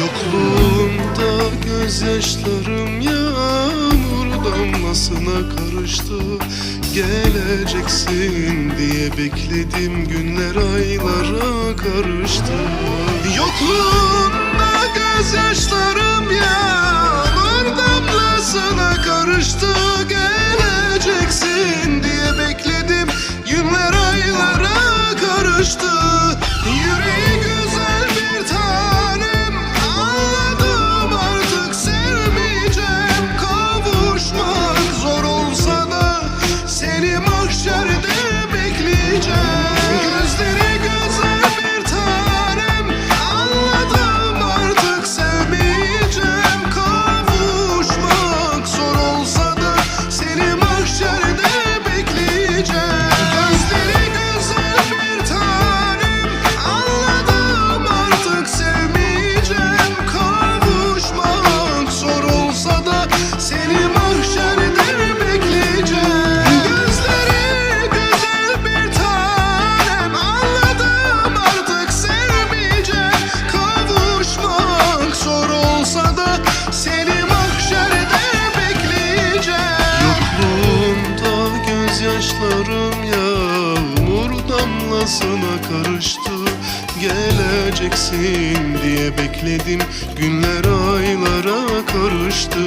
Yokluğunda gözyaşlarım yağmur damlasına karıştı. Geleceksin diye bekledim günler aylara karıştı. Yokluğunda gözyaşlarım yağmur damlasına karıştı mahşerde bekleyeceğim gözyaşlarım yağmur damlasına karıştı. Geleceksin diye bekledim. Günler aylara karıştı.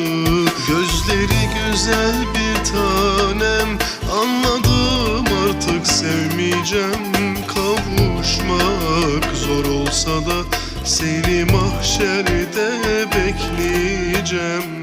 Gözleri güzel bir tanem. Anladım artık sevmeyeceğim. Kavuşmak zor olsa da Seni mahşerde bekleyeceğim